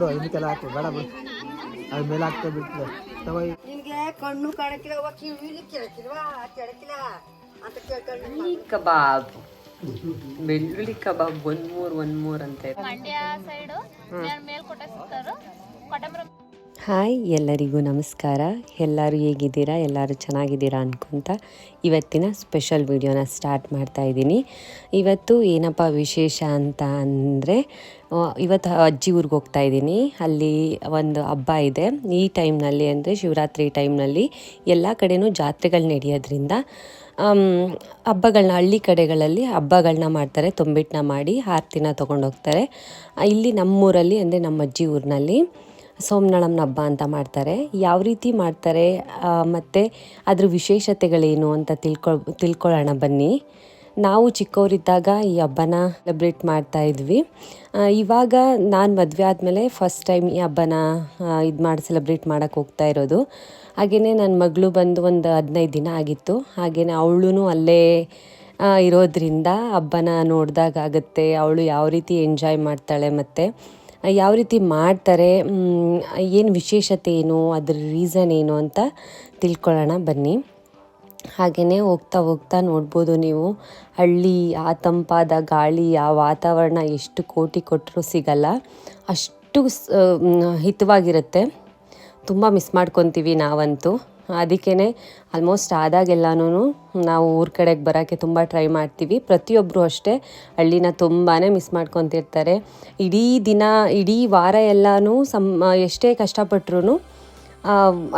ಬಿಡು ಇದಕ್ಕೆಲ್ಲ ಹಾಕು ಬೇಡ ಬಿಡು. ಅದ್ರ ಮೇಲೆ ಹಾಕ್ತಾ ಬಿಡ್ತದೆ ತಗೋ ನಿನ್ಗೆ ಕಣ್ಣು ಕಾಣಕ್ಕಿಲ್ಲ ಕಿವಿಲಿ ಕೇಳಕ್ಕಿಲ್ವಾ ಕೇಳಕ್ಕಿಲ್ಲ ಅಂತ ಕೇಳ್ಕೊಂಡು ಕಬಾಬ್. ಬೆಳ್ಳುಳ್ಳಿ ಕಬಾಬ್ ಒಂದ್ ಮೂರ್ ಒಂದ್ ಮೂರ್ ಅಂತ ಇದೆ ಮಂಡ್ಯ ಸೈಡು ಮೇಲ್ಕೋಟೆ ಸುತ್ತರು ಕೊಟಂಬರ ಹಾಯ್, ಎಲ್ಲರಿಗೂ ನಮಸ್ಕಾರ. ಎಲ್ಲರೂ ಹೇಗಿದ್ದೀರಾ? ಎಲ್ಲರೂ ಚೆನ್ನಾಗಿದ್ದೀರಾ ಅನ್ಕೊಂತ ಇವತ್ತಿನ ಸ್ಪೆಷಲ್ ವಿಡಿಯೋನ ಸ್ಟಾರ್ಟ್ ಮಾಡ್ತಾ ಇದ್ದೀನಿ. ಇವತ್ತು ಏನಪ್ಪ ವಿಶೇಷ ಅಂತ ಅಂದರೆ ಇವತ್ತು ಅಜ್ಜಿ ಊರಿಗೆ ಹೋಗ್ತಾ ಇದ್ದೀನಿ. ಅಲ್ಲಿ ಒಂದು ಹಬ್ಬ ಇದೆ. ಈ ಟೈಮ್ನಲ್ಲಿ ಅಂದರೆ ಶಿವರಾತ್ರಿ ಟೈಮ್ನಲ್ಲಿ ಎಲ್ಲ ಕಡೆನೂ ಜಾತ್ರೆಗಳು ನಡೆಯೋದ್ರಿಂದ ಹಬ್ಬಗಳನ್ನ ಹಳ್ಳಿ ಕಡೆಗಳಲ್ಲಿ ಹಬ್ಬಗಳನ್ನ ಮಾಡ್ತಾರೆ. ತುಂಬಿಟ್ಟನ್ನ ಮಾಡಿ ಆರತಿನ ತೊಗೊಂಡೋಗ್ತಾರೆ. ಇಲ್ಲಿ ನಮ್ಮೂರಲ್ಲಿ ಅಂದರೆ ನಮ್ಮ ಅಜ್ಜಿ ಊರಿನಲ್ಲಿ ಸೋಮನಳಮ್ಮನ ಹಬ್ಬ ಅಂತ ಮಾಡ್ತಾರೆ. ಯಾವ ರೀತಿ ಮಾಡ್ತಾರೆ ಮತ್ತು ಅದ್ರ ವಿಶೇಷತೆಗಳೇನು ಅಂತ ತಿಳ್ಕೊ ತಿಳ್ಕೊಳ್ಳೋಣ ಬನ್ನಿ. ನಾವು ಚಿಕ್ಕವರಿದ್ದಾಗ ಈ ಹಬ್ಬನ ಸೆಲೆಬ್ರೇಟ್ ಮಾಡ್ತಾ ಇದ್ವಿ. ಇವಾಗ ನಾನು ಮದುವೆ ಆದಮೇಲೆ ಫಸ್ಟ್ ಟೈಮ್ ಈ ಹಬ್ಬನ ಇದು ಮಾಡಿ, ಸೆಲೆಬ್ರೇಟ್ ಮಾಡೋಕ್ಕೆ ಹೋಗ್ತಾ ಇರೋದು. ಹಾಗೆಯೇ ನನ್ನ ಮಗಳು ಬಂದು ಒಂದು ಹದಿನೈದು ದಿನ ಆಗಿತ್ತು. ಹಾಗೆಯೇ ಅವಳು ಅಲ್ಲೇ ಇರೋದ್ರಿಂದ ಹಬ್ಬನ ನೋಡಿದಾಗ ಆಗುತ್ತೆ. ಅವಳು ಯಾವ ರೀತಿ ಎಂಜಾಯ್ ಮಾಡ್ತಾಳೆ ಮತ್ತು. ಯಾವ ರೀತಿ ಮಾಡ್ತಾರೆ ಏನು ವಿಶೇಷತೆ ಏನು, ಅದ್ರ ರೀಸನ್ ಏನು ಅಂತ ತಿಳ್ಕೊಳ್ಳೋಣ ಬನ್ನಿ. ಹಾಗೆಯೇ ಹೋಗ್ತಾ ಹೋಗ್ತಾ ನೋಡ್ಬೋದು ನೀವು, ಹಳ್ಳಿ ಆ ತಂಪಾದ ಗಾಳಿ, ಆ ವಾತಾವರಣ ಎಷ್ಟು ಕೋಟಿ ಕೊಟ್ಟರೂ ಸಿಗಲ್ಲ. ಅಷ್ಟು ಹಿತವಾಗಿರುತ್ತೆ. ತುಂಬ ಮಿಸ್ ಮಾಡ್ಕೊತೀವಿ ನಾವಂತೂ. ಅದಕ್ಕೇ ಆಲ್ಮೋಸ್ಟ್ ಆದಾಗೆಲ್ಲನೂ ನಾವು ಊರ ಕಡೆಗೆ ಬರೋಕ್ಕೆ ತುಂಬ ಟ್ರೈ ಮಾಡ್ತೀವಿ. ಪ್ರತಿಯೊಬ್ಬರು ಅಷ್ಟೇ ಹಳ್ಳಿನ ತುಂಬಾ ಮಿಸ್ ಮಾಡ್ಕೊತಿರ್ತಾರೆ. ಇಡೀ ದಿನ, ಇಡೀ ವಾರ ಎಲ್ಲನೂ ಸಮ್, ಎಷ್ಟೇ ಕಷ್ಟಪಟ್ರು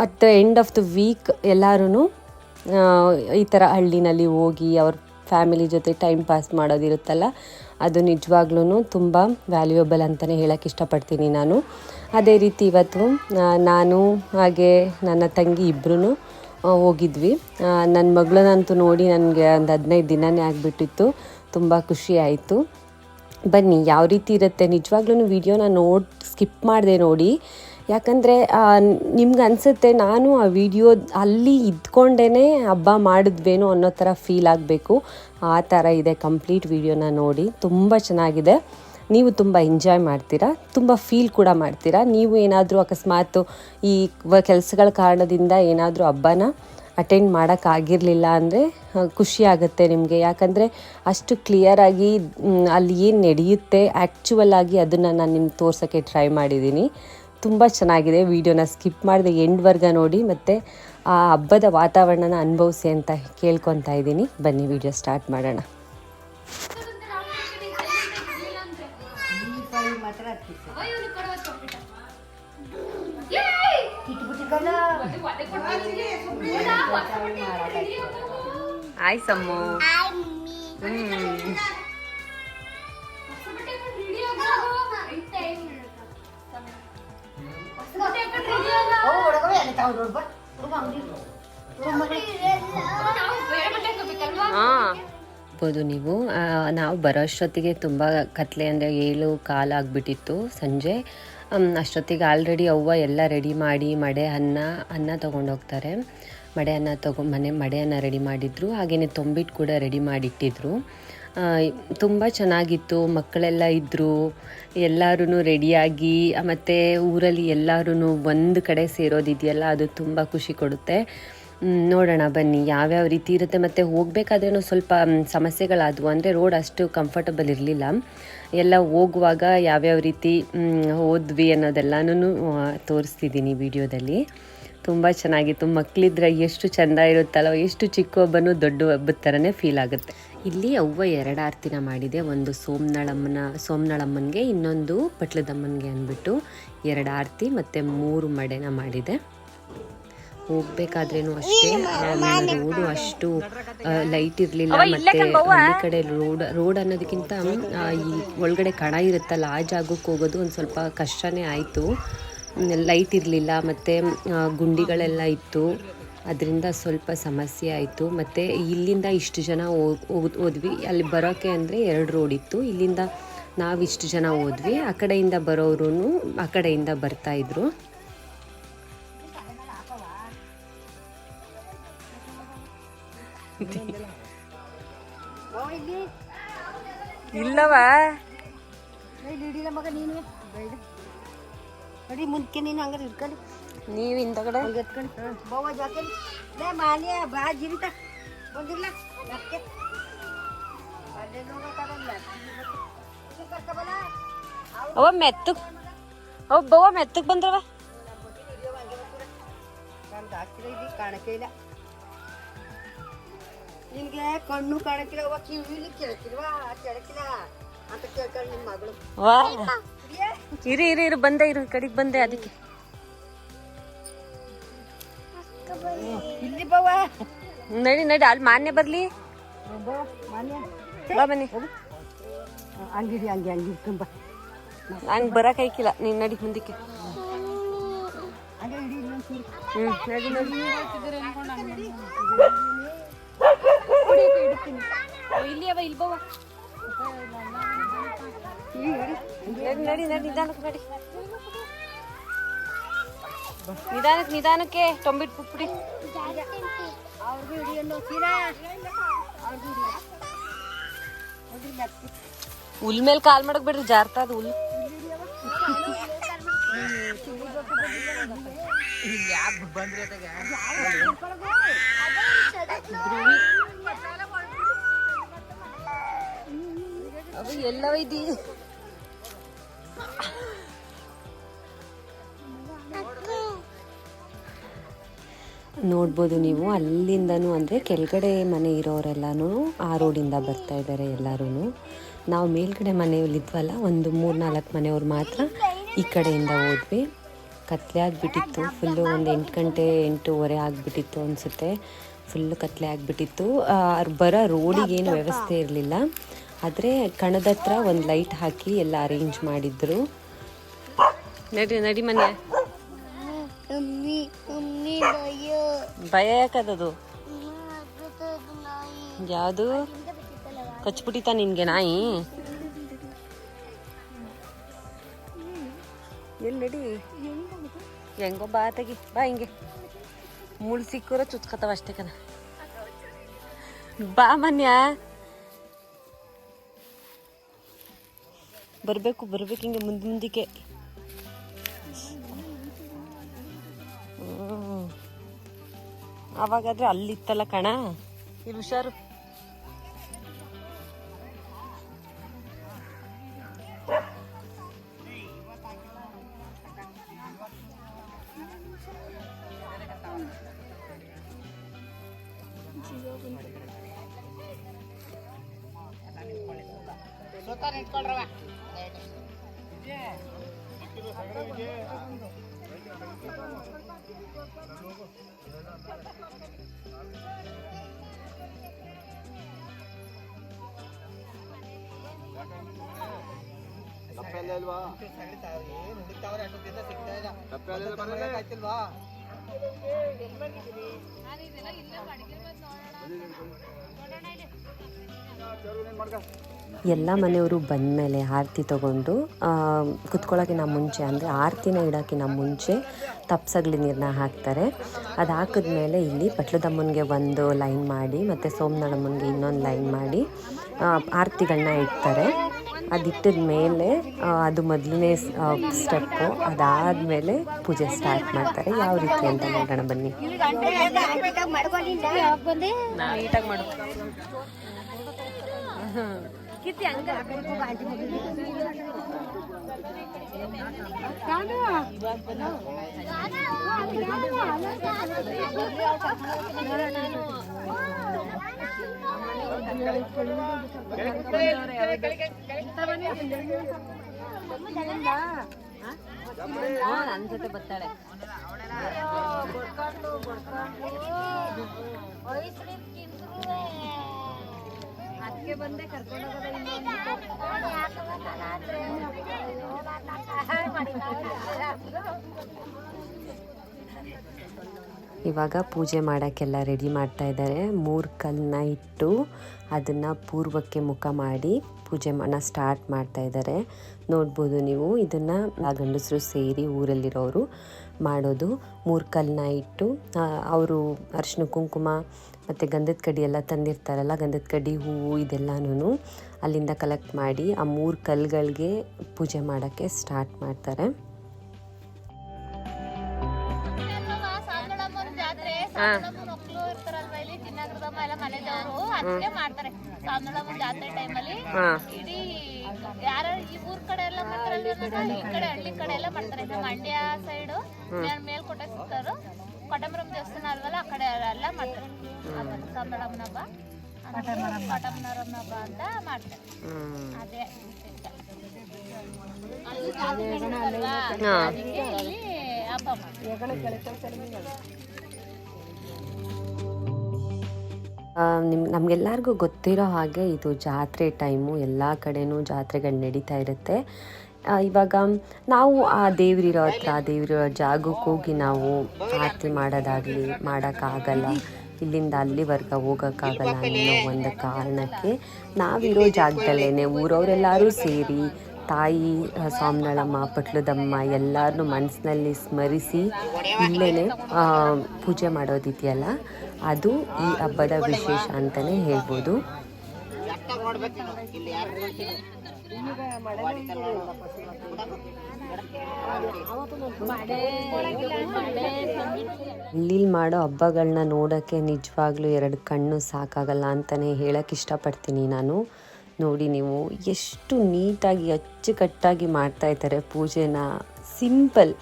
at the end of the week ಎಲ್ಲರೂ ಈ ಥರ ಹಳ್ಳಿನಲ್ಲಿ ಹೋಗಿ ಅವ್ರ ಫ್ಯಾಮಿಲಿ ಜೊತೆ ಟೈಮ್ ಪಾಸ್ ಮಾಡೋದಿರುತ್ತಲ್ಲ ಅದು ನಿಜವಾಗ್ಲೂ ತುಂಬ ವ್ಯಾಲ್ಯೂಯಬಲ್ ಅಂತಲೇ ಹೇಳೋಕ್ಕೆ ಇಷ್ಟಪಡ್ತೀನಿ ನಾನು. ಅದೇ ರೀತಿ ಇವತ್ತು ನಾನು ಹಾಗೆ ನನ್ನ ತಂಗಿ ಇಬ್ಬರೂ ಹೋಗಿದ್ವಿ. ನನ್ನ ಮಗಳನ್ನಂತೂ ನೋಡಿ ನನಗೆ ಒಂದು ಹದಿನೈದು ದಿನನೇ ಆಗಿಬಿಟ್ಟಿತ್ತು. ತುಂಬ ಖುಷಿ ಆಯಿತು. ಬನ್ನಿ, ಯಾವ ರೀತಿ ಇರುತ್ತೆ? ನಿಜವಾಗ್ಲೂ ವೀಡಿಯೋನ ನೋಡಿ, ಸ್ಕಿಪ್ ಮಾಡಿದೆ ನೋಡಿ. ಯಾಕಂದರೆ ನಿಮ್ಗೆ ಅನಿಸುತ್ತೆ ನಾನು ಆ ವಿಡಿಯೋ ಅಲ್ಲಿ ಇದ್ಕೊಂಡೇ ಹಬ್ಬ ಮಾಡಿದ್ವೇನೋ ಅನ್ನೋ ಥರ ಫೀಲ್ ಆಗಬೇಕು. ಆ ಥರ ಇದೆ ಕಂಪ್ಲೀಟ್ ವಿಡಿಯೋನ ನೋಡಿ. ತುಂಬ ಚೆನ್ನಾಗಿದೆ. ನೀವು ತುಂಬ ಎಂಜಾಯ್ ಮಾಡ್ತೀರಾ. ತುಂಬ ಫೀಲ್ ಕೂಡ ಮಾಡ್ತೀರಾ. ನೀವು ಏನಾದರೂ ಅಕಸ್ಮಾತ್ ಈ ಕೆಲಸಗಳ ಕಾರಣದಿಂದ ಏನಾದರೂ ಹಬ್ಬನ ಅಟೆಂಡ್ ಮಾಡೋಕ್ಕಾಗಿರಲಿಲ್ಲ ಅಂದರೆ ಖುಷಿ ಆಗುತ್ತೆ ನಿಮಗೆ. ಯಾಕಂದರೆ ಅಷ್ಟು ಕ್ಲಿಯರಾಗಿ ಅಲ್ಲಿ ಏನು ನಡೆಯುತ್ತೆ ಆ್ಯಕ್ಚುವಲ್ ಆಗಿ ಅದನ್ನು ನಾನು ನಿಮ್ಗೆ ತೋರ್ಸೋಕ್ಕೆ ಟ್ರೈ ಮಾಡಿದ್ದೀನಿ ತುಂಬ ಚೆನ್ನಾಗಿದೆ. ವಿಡಿಯೋನ ಸ್ಕಿಪ್ ಮಾಡಿದೆ ಎಂಡ್ವರ್ಗ ನೋಡಿ. ಮತ್ತು ಆ ಹಬ್ಬದ ವಾತಾವರಣನ ಅನುಭವಿಸಿ ಅಂತ ಕೇಳ್ಕೊತಾ ಇದ್ದೀನಿ. ಬನ್ನಿ ವಿಡಿಯೋ ಸ್ಟಾರ್ಟ್ ಮಾಡೋಣ. ಹತ್ತಿತ್ತು ಆಯ್ ಬೋದು ನೀವು ನಾವು ಬರೋ ಅಷ್ಟೊತ್ತಿಗೆ ತುಂಬ ಕತ್ಲೆ ಅಂದರೆ ಏಳು ಕಾಲು ಆಗಿಬಿಟ್ಟಿತ್ತು ಸಂಜೆ. ಅಷ್ಟೊತ್ತಿಗೆ ಆಲ್ರೆಡಿ ಅವ್ವ ಎಲ್ಲ ರೆಡಿ ಮಾಡಿ ಮಡೆ ಅನ್ನ ಅನ್ನ ತೊಗೊಂಡೋಗ್ತಾರೆ ಮಡೆ ಅನ್ನ ತಗೊ, ಮನೆ ಮಡೆ ಅನ್ನ ರೆಡಿ ಮಾಡಿದ್ರು. ಹಾಗೆಯೇ ತೊಂಬಿಟ್ಟು ಕೂಡ ರೆಡಿ ಮಾಡಿಟ್ಟಿದ್ರು. ತುಂಬ ಚೆನ್ನಾಗಿತ್ತು. ಮಕ್ಕಳೆಲ್ಲ ಇದ್ದರು ಎಲ್ಲರೂ ರೆಡಿಯಾಗಿ, ಮತ್ತು ಊರಲ್ಲಿ ಎಲ್ಲರೂ ಒಂದು ಕಡೆ ಸೇರೋದಿದೆಯಲ್ಲ ಅದು ತುಂಬ ಖುಷಿ ಕೊಡುತ್ತೆ. ನೋಡೋಣ ಬನ್ನಿ, ಯಾವ್ಯಾವ ರೀತಿ ಇರುತ್ತೆ. ಮತ್ತು ಹೋಗಬೇಕಾದ್ರೂ ಸ್ವಲ್ಪ ಸಮಸ್ಯೆಗಳಾದವು. ಅಂದರೆ ರೋಡ್ ಅಷ್ಟು ಕಂಫರ್ಟಬಲ್ ಇರಲಿಲ್ಲ. ಎಲ್ಲ ಹೋಗುವಾಗ ಯಾವ್ಯಾವ ರೀತಿ ಹೋದ್ವಿ ಅನ್ನೋದೆಲ್ಲನೂ ತೋರಿಸ್ತಿದ್ದೀನಿ ವಿಡಿಯೋದಲ್ಲಿ. ತುಂಬ ಚೆನ್ನಾಗಿತ್ತು. ಮಕ್ಕಳಿದ್ರೆ ಎಷ್ಟು ಚೆಂದ ಇರುತ್ತಲ್ಲ ಎಷ್ಟು ಚಿಕ್ಕ ಹಬ್ಬನೂ ದೊಡ್ಡ ಹಬ್ಬದ ಥರನೇ ಫೀಲ್ ಆಗುತ್ತೆ. ಇಲ್ಲಿ ಅವ್ವ ಎರಡು ಆರ್ತಿನ ಮಾಡಿದೆ. ಒಂದು ಸೋಮನಳಮ್ಮನ ಸೋಮನಳಮ್ಮನಿಗೆ ಇನ್ನೊಂದು ಪಟ್ಲದಮ್ಮನಿಗೆ ಅಂದ್ಬಿಟ್ಟು ಎರಡು ಆರತಿ ಮತ್ತು ಮೂರು ಮಡೆನ ಮಾಡಿದೆ. ಹೋಗ್ಬೇಕಾದ್ರೇನು ಅಷ್ಟೇ ರೋಡು ಅಷ್ಟು ಲೈಟ್ ಇರಲಿಲ್ಲ ಮತ್ತೆ ಈ ಕಡೆ ರೋಡ್ ರೋಡ್ ಅನ್ನೋದಕ್ಕಿಂತ ಈ ಒಳಗಡೆ ಕಣ ಇರುತ್ತಲ್ಲ ಆ ಜಾಗಕ್ಕೆ ಹೋಗೋದು ಒಂದು ಸ್ವಲ್ಪ ಕಷ್ಟನೇ ಆಯಿತು. ಲೈಟ್ ಇರಲಿಲ್ಲ ಮತ್ತು ಗುಂಡಿಗಳೆಲ್ಲ ಇತ್ತು. ಅದರಿಂದ ಸ್ವಲ್ಪ ಸಮಸ್ಯೆ ಆಯಿತು. ಮತ್ತು ಇಲ್ಲಿಂದ ಇಷ್ಟು ಜನ ಹೋದ್ವಿ ಅಲ್ಲಿ ಬರೋಕ್ಕೆ ಅಂದರೆ ಎರಡು ರೋಡ್ ಇತ್ತು. ಇಲ್ಲಿಂದ ನಾವು ಇಷ್ಟು ಜನ ಹೋದ್ವಿ ಆ ಕಡೆಯಿಂದ ಬರೋರು ಆ ಕಡೆಯಿಂದ ಬರ್ತಾಯಿದ್ರು ಇಲ್ಲವಾ? ಮಗ ನೀನು? ಬೇಡ. ನೋಡಿ ಮುಂದಕ್ಕೆ ನೀನು ಹಂಗಾರೆ ಇಟ್ಕೊಳ್ಳಿ ನೀವು ಹಿಂದಗಡೆ ಹಂಗೆ ಎತ್ಕೊಂಡು ಬೋವ ಜಾಕಲಿ. ಲೇ ಮಾನ್ಯ ಬಾ ಜಿರಿತ ಬಂದಿಲ್ಲ ಯಾಕೆ? ಅಲ್ಲೇ ನೋಡೋಕ್ಕಾಗಲ್ಲ ಇದು ಕರ್ಕೊಬಲ್ಲ ಅವ ಮೆತ್ತಗ್ ಅವ ಬವ್ವ ಮೆತ್ತಗ್ ಬಂದ್ರವ ನಮ್ಗೆ ಹಾಕಿಲ್ಲ ಇಲ್ಲಿ ಕಾಣಕ್ಕೆ ಇಲ್ಲ. ನಿಮ್ಗೆ ಕಣ್ಣು ಕಾಣಕ್ಕಿಲ್ಲ ಅವ ಕಿವಿಲಿ ಕೇಳಕ್ಕಿಲ್ವಾ ಕೇಳಕ್ಕಿಲ್ಲ ಅಂತ ಕೇಳ್ಕೊಂಡು ನಿಮ್ಮ ಮಗಳು. ವಾ. ಕುಡಿಯೇ? ಇರಿ ಇರಿ ಇರು ಬಂದೆ ಇರು ಕಡೆಗೆ ಬಂದೆ ಅದಕ್ಕೆ. ಇಲ್ಲಿ ಬವ್ವ ನಡಿ ನಡಿ ಅಲ್ಲಿ ಮಾನ್ಯ ಬರ್ಲಿ. ಬವ್ವ ಮಾನ್ಯ. ಬಾ ಬನ್ನಿ. ಹಂಗಿರಿ ಹಂಗೆ ಹಂಗೆ ಇಟ್ಕೊಂಬ ಹಂಗ್ ಬರಕ್ ಐಕಿಲ್ಲ ನೀನ್ ನಡಿ ಮುಂದಕ್ಕೆ. ಹಂಗೆ ಇಡಿ ಇನ್ನೊಂದು ಚೂರು ಹ್ಮ್ ನಡಿ ನಡಿ. ಇಲ್ಲಿ ಅವ ಇಲ್ಲಿ ಬವ್ವ ನಡಿ ನಡಿ ನಡಿ ನಿಧಾನಕ್ಕೆ ನಡಿ. ನಿಧಾನಕ್ಕೆ ನಿಧಾನಕ್ಕೆ ತೊಂಬಿಟ್ಟು ಹೋಗ್ರಿ ಹುಲ್ ಮೇಲೆ ಕಾಲ್ ಮಾಡಕ್ ಬಿಡ್ರಿ ಜಾರ್ತದ ಹುಲ್. ಅವು ಎಲ್ಲವ ಇದಿ ನೋಡ್ಬೋದು ನೀವು. ಅಲ್ಲಿಂದನೂ ಅಂದರೆ ಕೆಳಗಡೆ ಮನೆ ಇರೋರೆಲ್ಲನೂ ಆ ರೋಡಿಂದ ಬರ್ತಾ ಇದ್ದಾರೆ ಎಲ್ಲರೂ ನಾವು ಮೇಲ್ಗಡೆ ಮನೆಯಲ್ಲಿದ್ವಲ್ಲ ಒಂದು ಮೂರು ನಾಲ್ಕು ಮನೆಯವ್ರು ಮಾತ್ರ ಈ ಕಡೆಯಿಂದ ಹೋದ್ವಿ. ಕತ್ಲೆ ಆಗಿಬಿಟ್ಟಿತ್ತು. ಫುಲ್ಲು ಒಂದು ಎಂಟು ಗಂಟೆ, ಎಂಟೂವರೆ ಆಗಿಬಿಟ್ಟಿತ್ತು ಅನಿಸುತ್ತೆ. ಫುಲ್ಲು ಕತ್ಲೆ ಆಗಿಬಿಟ್ಟಿತ್ತು. ಬರೋ ರೋಡಿಗೇನು ವ್ಯವಸ್ಥೆ ಇರಲಿಲ್ಲ. ಆದರೆ ಕಣದ ಹತ್ರ ಒಂದು ಲೈಟ್ ಹಾಕಿ ಎಲ್ಲ ಅರೇಂಜ್ ಮಾಡಿದ್ರು. ನಡಿ ನಡಿ ಮನೆ. ಭಯ. ಯಾಕದದು? ಯಾವುದು? ಕಚ್ಬಿಟ್ಟಿತ ನಿನ್ಗೆ ನಾಯಿ? ಎಲ್ಲಿ ನಡಿ ಹೆಂಗೋ ಬಾ ತೆಗಿ ಬಾ ಹಿಂಗೆ. ಮುಳ್ ಸಿಕ್ಕೂರ ಚುಚ್ಕತಾವ ಅಷ್ಟೇ ಕಣ. ಬಾ ಮನ್ಯ. ಬರ್ಬೇಕು ಬರ್ಬೇಕು ಹಿಂಗೆ ಮುಂದೆ ಮುಂದಕ್ಕೆ. ಅವಾಗಾದ್ರೆ ಅಲ್ಲಿತ್ತಲ್ಲ ಕಣ? ಇಲ್ಲಿ ಹುಷಾರು. ಎಲ್ಲ ಮನೆಯವರು ಬಂದಮೇಲೆ ಆರತಿ ತಗೊಂಡು ಕುತ್ಕೊಳ್ಳೋಕ್ಕಿಂತ ಮುಂಚೆ ಅಂದರೆ ಆರತಿನ ಇಡೋಕ್ಕಿಂತ ಮುಂಚೆ ತಪ್ಸಗ್ಲಿ ನೀರನ್ನ ಹಾಕ್ತಾರೆ. ಅದು ಹಾಕಿದ್ಮೇಲೆ ಇಲ್ಲಿ ಪಟ್ಲದಮ್ಮನಿಗೆ ಒಂದು ಲೈನ್ ಮಾಡಿ ಮತ್ತು ಸೋಮನಳಮ್ಮನಿಗೆ ಇನ್ನೊಂದು ಲೈನ್ ಮಾಡಿ ಆರತಿಗಳನ್ನ ಇಡ್ತಾರೆ. ಅದಿಟ್ಟಿದ ಮೇಲೆ ಅದು ಮೊದಲನೇ ಸ್ಟೆಪ್ಪು ಅದಾದಮೇಲೆ ಪೂಜೆ ಸ್ಟಾರ್ಟ್ ಮಾಡ್ತಾರೆ ಯಾವ ರೀತಿ ಅಂತ ನೋಡೋಣ ಬನ್ನಿ ನನ್ನ ಜೊತೆ ಬರ್ತಾಳೆ ಅದಕ್ಕೆ ಬಂದೆ ಕರ್ಕೊಂಡು ಇವಾಗ ಪೂಜೆ ಮಾಡೋಕ್ಕೆಲ್ಲ ರೆಡಿ ಮಾಡ್ತಾ ಇದ್ದಾರೆ. ಮೂರು ಕಲ್ಲನ್ನ ಇಟ್ಟು ಅದನ್ನು ಪೂರ್ವಕ್ಕೆ ಮುಖ ಮಾಡಿ ಪೂಜೆ ಮನ ಸ್ಟಾರ್ಟ್ ಮಾಡ್ತಾ ಇದ್ದಾರೆ. ನೋಡ್ಬೋದು ನೀವು ಇದನ್ನು ಗಂಡಸರು ಸೇರಿ ಊರಲ್ಲಿರೋರು ಮಾಡೋದು. ಮೂರು ಕಲ್ಲನ್ನ ಇಟ್ಟು ಅವರು ಅರಿಶಿನ ಕುಂಕುಮ ಮತ್ತು ಗಂಧದ ಕಡ್ಡಿ ಎಲ್ಲ ತಂದಿರ್ತಾರಲ್ಲ, ಗಂಧದ ಕಡ್ಡಿ ಹೂವು ಇದೆಲ್ಲನೂ ಅಲ್ಲಿಂದ ಕಲೆಕ್ಟ್ ಮಾಡಿ ಆ ಮೂರು ಕಲ್ಲುಗಳಿಗೆ ಪೂಜೆ ಮಾಡೋಕ್ಕೆ ಸ್ಟಾರ್ಟ್ ಮಾಡ್ತಾರೆ. ಮಕ್ಕಳು ಇರ್ತಾರಲ್ವಾ ಇಲ್ಲಿ ಚಿನ್ನಗ್ರದಮ್ಮ ಎಲ್ಲ ಮನೆ ದೇವರು ಅದಕ್ಕೆ ಮಾಡ್ತಾರೆ ಸಾಂದಳಮ್ಮ ಜಾತ್ರೆ ಟೈಮಲ್ಲಿ ಇಡೀ ಯಾರ ಈ ಊರ್ ಕಡೆ ಎಲ್ಲ ಮಾಡ್ತಾರಲ್ವ ಈ ಕಡೆ ಹಳ್ಳಿ ಕಡೆ ಎಲ್ಲ ಮಾಡ್ತಾರೆ ನಮ್ಮ ಮಂಡ್ಯ ಸೈಡು ಮೇಲ್ಕೋಟೆ ಸಿಗ್ತಾರು ಕೊಟಮರಂ ದೇವಸ್ಥಾನ ಅಲ್ವಲ್ಲ ಆ ಕಡೆ ಎಲ್ಲ ಮಾಡ್ತಾರೆ ಅವತ್ತು ಸಾಂದಳಮ್ಮನ ಹಬ್ಬ ಕೊಟಮರಮ್ಮನ ಹಬ್ಬ ಅಂತ ಮಾಡ್ತಾರೆ ಅದೇ ವಿಶೇಷ. ಅಲ್ಲಿ ಜಾತ್ರೆ ನಡೆಯುತ್ತಲ್ವಾ? ಅದಕ್ಕೆ ಇಲ್ಲಿ ಹಬ್ಬ ನಿಮ್, ನಮಗೆಲ್ಲರಿಗೂ ಗೊತ್ತಿರೋ ಹಾಗೆ ಇದು ಜಾತ್ರೆ ಟೈಮು, ಎಲ್ಲ ಕಡೆನೂ ಜಾತ್ರೆಗಳು ನಡೀತಾ ಇರುತ್ತೆ. ಇವಾಗ ನಾವು ಆ ದೇವ್ರಿರೋ ಹತ್ರ, ಆ ದೇವ್ರಿರೋ ಜಾಗಕ್ಕೆ ಹೋಗಿ ನಾವು ಆರತಿ ಮಾಡೋದಾಗಲಿ, ಮಾಡೋಕ್ಕಾಗಲ್ಲ. ಇಲ್ಲಿಂದ ಅಲ್ಲಿವರೆಗೆ ಹೋಗೋಕ್ಕಾಗಲ್ಲ ಅನ್ನೋ ಒಂದು ಕಾರಣಕ್ಕೆ ನಾವಿರೋ ಜಾಗದಲ್ಲೇ ಊರವರೆಲ್ಲರೂ ಸೇರಿ ತಾಯಿ ಸ್ವಾಮಿನಳಮ್ಮ ಪಟ್ಲದಮ್ಮ ಎಲ್ಲರನ್ನೂ ಮನಸ್ಸಿನಲ್ಲಿ ಸ್ಮರಿಸಿ ಇಲ್ಲೇ ಪೂಜೆ ಮಾಡೋದಿದೆಯಲ್ಲ. ಅದು ಈ ಹಬ್ಬದ ವಿಶೇಷ ಅಂತಲೇ ಹೇಳ್ಬೋದು. ಇಲ್ಲಿ ಮಾಡೋ ಹಬ್ಬಗಳನ್ನ ನೋಡೋಕ್ಕೆ ನಿಜವಾಗ್ಲೂ ಎರಡು ಕಣ್ಣು ಸಾಕಾಗಲ್ಲ ಅಂತಲೇ ಹೇಳಕ್ಕೆ ಇಷ್ಟಪಡ್ತೀನಿ ನಾನು. ನೋಡಿ ನೀವು ಎಷ್ಟು ನೀಟಾಗಿ ಅಚ್ಚುಕಟ್ಟಾಗಿ ಮಾಡ್ತಾ ಇದ್ದಾರೆ ಪೂಜೆನ. Simple.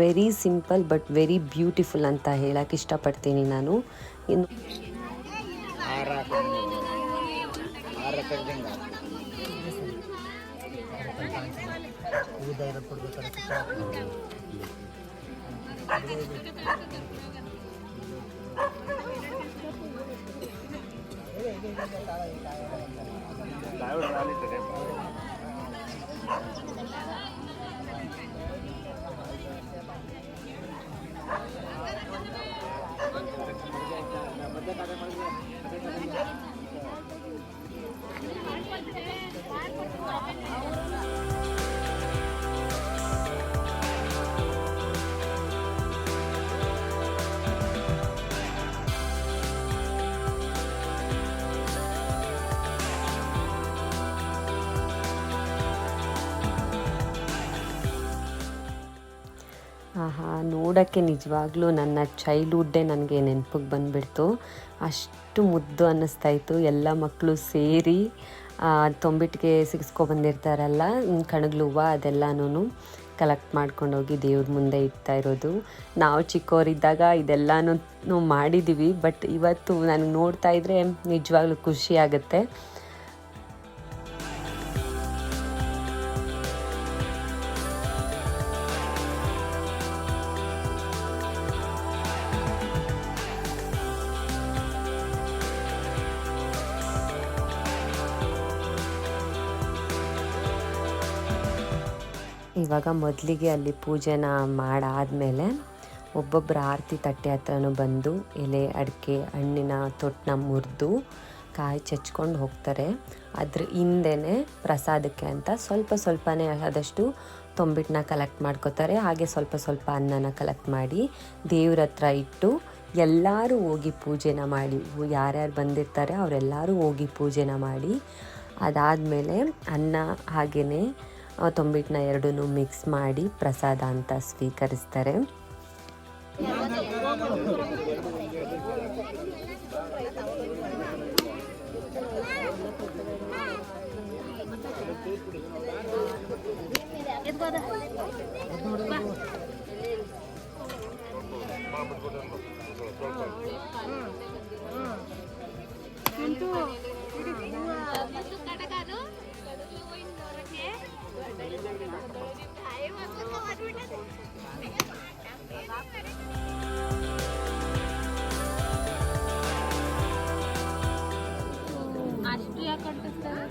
Very simple but very beautiful ಅಂತ ಹೇಳಕ್ಕೆ ಇಷ್ಟಪಡ್ತೀನಿ ನಾನು. ಇನ್ನು ಆಹಾ, ನೋಡೋಕ್ಕೆ ನಿಜವಾಗ್ಲೂ ನನ್ನ ಚೈಲ್ಡ್ಹುಡ್ಡೇ ನನಗೆ ನೆನಪಿಗೆ ಬಂದುಬಿಡ್ತು. ಅಷ್ಟು ಮುದ್ದು ಅನ್ನಿಸ್ತಾ ಇತ್ತು. ಎಲ್ಲ ಮಕ್ಕಳು ಸೇರಿ ತೊಂಬಿಟ್ಟಿಗೆ ಸಿಗಿಸ್ಕೊಬಂದಿರ್ತಾರಲ್ಲ ಕಣಗ್ಲು ಹೂವು ಅದೆಲ್ಲನೂ ಕಲೆಕ್ಟ್ ಮಾಡ್ಕೊಂಡು ಹೋಗಿ ದೇವ್ರ ಮುಂದೆ ಇಡ್ತಾ ಇರೋದು. ನಾವು ಚಿಕ್ಕವರಿದ್ದಾಗ ಇದೆಲ್ಲನೂ ಮಾಡಿದ್ದೀವಿ ಬಟ್ ಇವತ್ತು ನನಗೆ ನೋಡ್ತಾ ಇದ್ದರೆ ನಿಜವಾಗ್ಲೂ ಖುಷಿ ಆಗುತ್ತೆ. ಇವಾಗ ಮೊದಲಿಗೆ ಅಲ್ಲಿ ಪೂಜೆನ ಮಾಡಾದಮೇಲೆ ಒಬ್ಬೊಬ್ಬರ ಆರತಿ ತಟ್ಟೆ ಹತ್ರನೂ ಬಂದು ಎಲೆ, ಅಡಿಕೆ, ಹಣ್ಣಿನ ತೊಟ್ಟನ್ನ ಮುರಿದು ಕಾಯಿ ಚಚ್ಕೊಂಡು ಹೋಗ್ತಾರೆ. ಅದ್ರ ಹಿಂದೆನೇ ಪ್ರಸಾದಕ್ಕೆ ಅಂತ ಸ್ವಲ್ಪ ಸ್ವಲ್ಪನೇ ಆದಷ್ಟು ತೊಂಬಿಟ್ಟನ್ನ ಕಲೆಕ್ಟ್ ಮಾಡ್ಕೋತಾರೆ. ಹಾಗೆ ಸ್ವಲ್ಪ ಸ್ವಲ್ಪ ಅನ್ನನ ಕಲೆಕ್ಟ್ ಮಾಡಿ ದೇವ್ರ ಹತ್ರ ಇಟ್ಟು ಎಲ್ಲರೂ ಹೋಗಿ ಪೂಜೆನ ಮಾಡಿ, ಯಾರ್ಯಾರು ಬಂದಿರ್ತಾರೆ ಅವರೆಲ್ಲರೂ ಹೋಗಿ ಪೂಜೆನ ಮಾಡಿ, ಅದಾದಮೇಲೆ ಅನ್ನ ಹಾಗೆಯೇ ತೊಂಬಿಟ್ಟನ್ನ ಎರಡೂ ಮಿಕ್ಸ್ ಮಾಡಿ ಪ್ರಸಾದ ಅಂತ ಸ್ವೀಕರಿಸ್ತಾರೆ. ಅಷ್ಟು ಯಾಕೆ ಅಂಟಿಸ್ತಾರೆ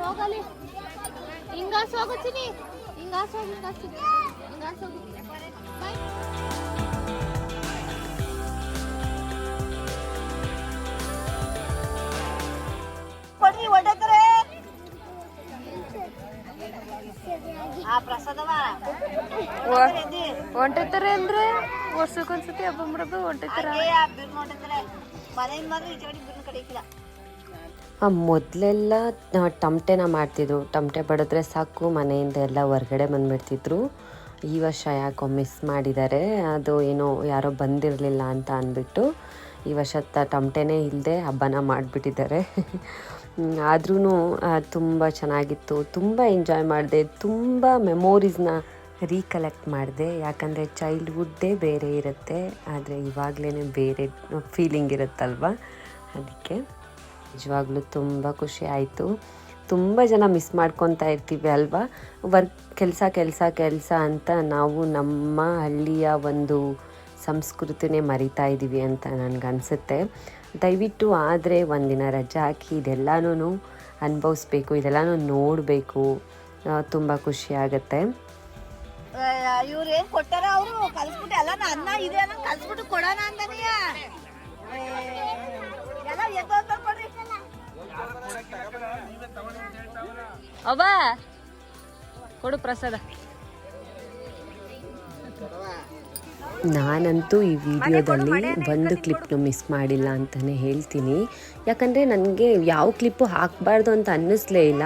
ಹೋಗಲಿ ಹಿಂಗಾಸ್ ಹೋಗುತ್ತೀನಿ ಹಿಂಗಾಸ್ ಹೋಗಿ ಹಿಂಗಾಸ್ ಹಿಂಗಾಸ್ ಹೋಗು ಬಾಯ್ ಹೊಂಟಿರ್ತಾರೆ ಅಂದ್ರೆ ವರ್ಷಕ್ಕೊಂದ್ಸತಿ ಹಬ್ಬ ಮಾಡೋದು ಹೊಂಟಿರ್ತಾರ. ಆ ಮೊದಲೆಲ್ಲ ಟಮಟೆನ ಮಾಡ್ತಿದ್ರು. ಟಮಟೆ ಬಡಿದ್ರೆ ಸಾಕು ಮನೆಯಿಂದ ಎಲ್ಲ ಹೊರ್ಗಡೆ ಬಂದ್ಬಿಡ್ತಿದ್ರು. ಈ ವರ್ಷ ಯಾಕೋ ಮಿಸ್ ಮಾಡಿದ್ದಾರೆ. ಅದು ಏನೋ ಯಾರೋ ಬಂದಿರಲಿಲ್ಲ ಅಂತ ಅಂದ್ಬಿಟ್ಟು ಈ ವರ್ಷ ತ ಟಮಟೆನೇ ಇಲ್ಲದೆ ಹಬ್ಬನ ಮಾಡಿಬಿಟ್ಟಿದ್ದಾರೆ. ಆದ್ರೂ ತುಂಬ ಚೆನ್ನಾಗಿತ್ತು. ತುಂಬ ಎಂಜಾಯ್ ಮಾಡಿದೆ. ತುಂಬ ಮೆಮೋರೀಸ್ನ ರೀಕಲೆಕ್ಟ್ ಮಾಡಿದೆ. ಯಾಕಂದರೆ ಚೈಲ್ಡ್ಹುಡ್ಡೇ ಬೇರೆ ಇರುತ್ತೆ. ಆದರೆ ಇವಾಗಲೇ ಬೇರೆ ಫೀಲಿಂಗ್ ಇರುತ್ತಲ್ವ? ಅದಕ್ಕೆ ನಿಜವಾಗ್ಲೂ ತುಂಬ ಖುಷಿ ಆಯಿತು. ತುಂಬ ಜನ ಮಿಸ್ ಮಾಡ್ಕೊತಾ ಇರ್ತೀವಿ ಅಲ್ವಾ? ವರ್ಕ್ ಕೆಲಸ ಕೆಲಸ ಕೆಲಸ ಅಂತ ನಾವು ನಮ್ಮ ಹಳ್ಳಿಯ ಒಂದು ಸಂಸ್ಕೃತಿನೇ ಮರಿತಾ ಇದ್ದೀವಿ ಅಂತ ನನಗನ್ಸುತ್ತೆ. ದಯವಿಟ್ಟು ಆದರೆ ಒಂದಿನ ರಜೆ ಹಾಕಿ ಇದೆಲ್ಲನೂ ಅನುಭವಿಸ್ಬೇಕು, ಇದೆಲ್ಲನೂ ನೋಡಬೇಕು. ತುಂಬ ಖುಷಿಯಾಗತ್ತೆ ಇವ್ರು ಏನ್ ಕೊಟ್ಟಾರ ಅವರು? ಕಲ್ಸ್ಬಿಟ್ಟು ಎಲ್ಲ ಅನ್ನ ಇದೆ ಅನ್ನ ಕಲ್ಸ್ಬಿಟ್ಟು ಕೊಡೋಣ ಅಂದನಿಯ ಎಲ್ಲ ಎದ್ದು ಅಂತ ಕೊಡ್ರಿ. ಅವ್ವ ಕೊಡು ಪ್ರಸಾದ. ನಾನಂತೂ ಈ ವಿಡಿಯೋದಲ್ಲಿ ಒಂದು ಕ್ಲಿಪ್ನು ಮಿಸ್ ಮಾಡಿಲ್ಲ ಅಂತಲೇ ಹೇಳ್ತೀನಿ. ಯಾಕಂದರೆ ನನಗೆ ಯಾವ ಕ್ಲಿಪ್ಪು ಹಾಕಬಾರ್ದು ಅಂತ ಅನ್ನಿಸ್ಲೇ ಇಲ್ಲ.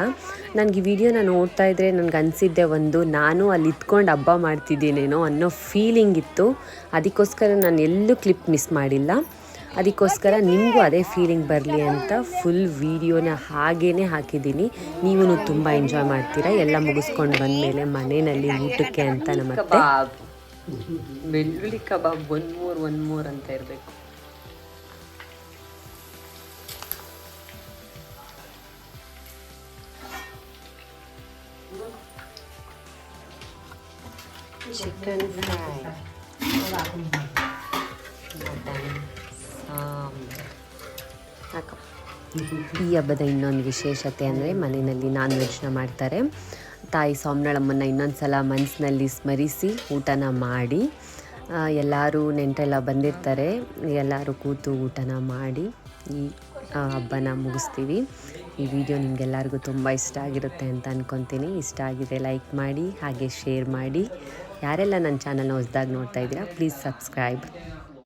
ನನಗೆ ಈ ವಿಡಿಯೋನ ನೋಡ್ತಾ ಇದ್ದರೆ ನನಗೆ ಅನಿಸಿದ್ದೆ ಒಂದು ನಾನು ಅಲ್ಲಿ ಇದ್ಕೊಂಡು ಹಬ್ಬ ಮಾಡ್ತಿದ್ದೀನೇನೋ ಅನ್ನೋ ಫೀಲಿಂಗ್ ಇತ್ತು. ಅದಕ್ಕೋಸ್ಕರ ನಾನು ಎಲ್ಲೂ ಕ್ಲಿಪ್ ಮಿಸ್ ಮಾಡಿಲ್ಲ. ಅದಕ್ಕೋಸ್ಕರ ನಿಮಗೂ ಅದೇ ಫೀಲಿಂಗ್ ಬರಲಿ ಅಂತ ಫುಲ್ ವಿಡಿಯೋನ ಹಾಗೇ ಹಾಕಿದ್ದೀನಿ. ನೀವು ತುಂಬ ಎಂಜಾಯ್ ಮಾಡ್ತೀರಾ? ಎಲ್ಲ ಮುಗಿಸ್ಕೊಂಡು ಬಂದಮೇಲೆ ಮನೆಯಲ್ಲಿ ಊಟಕ್ಕೆ ಅಂತ ನಮ್ಮ ಬೆಳ್ಳುಳ್ಳಿ ಕಬಾಬ್ ಒನ್ ಮೂರ್ ಒನ್ ಮೂರ್ ಅಂತ ಇರಬೇಕು. ಚಿಕನ್ ಫ್ರೈ ಈ ಹಬ್ಬದ ಇನ್ನೊಂದು ವಿಶೇಷತೆ ಅಂದರೆ ಮನೆಯಲ್ಲಿ ನಾನ್ ವೆಜ್ನ ಮಾಡ್ತಾರೆ. ತಾಯಿ ಸೋಮನಳಮ್ಮನ ಇನ್ನೊಂದು ಸಲ ಮನಸ್ಸಿನಲ್ಲಿ ಸ್ಮರಿಸಿ ಊಟನ ಮಾಡಿ ಎಲ್ಲರೂ ನೆಂಟೆಲ್ಲ ಬಂದಿರ್ತಾರೆ. ಎಲ್ಲರೂ ಕೂತು ಊಟನ ಮಾಡಿ ಈ ಹಬ್ಬನ ಮುಗಿಸ್ತೀವಿ. ಈ ವಿಡಿಯೋ ನಿಮಗೆಲ್ಲರಿಗೂ ತುಂಬ ಇಷ್ಟ ಆಗಿರುತ್ತೆ ಅಂತ ಅಂದ್ಕೊತೀನಿ ಇಷ್ಟ ಆಗಿದೆ ಲೈಕ್ ಮಾಡಿ, ಹಾಗೆ ಶೇರ್ ಮಾಡಿ. ಯಾರೆಲ್ಲ ನನ್ನ ಚಾನಲ್ನ ಹೊಸ್ದಾಗಿ ನೋಡ್ತಾ ಇದ್ದೀರಾ, ಪ್ಲೀಸ್ ಸಬ್ಸ್ಕ್ರೈಬ್.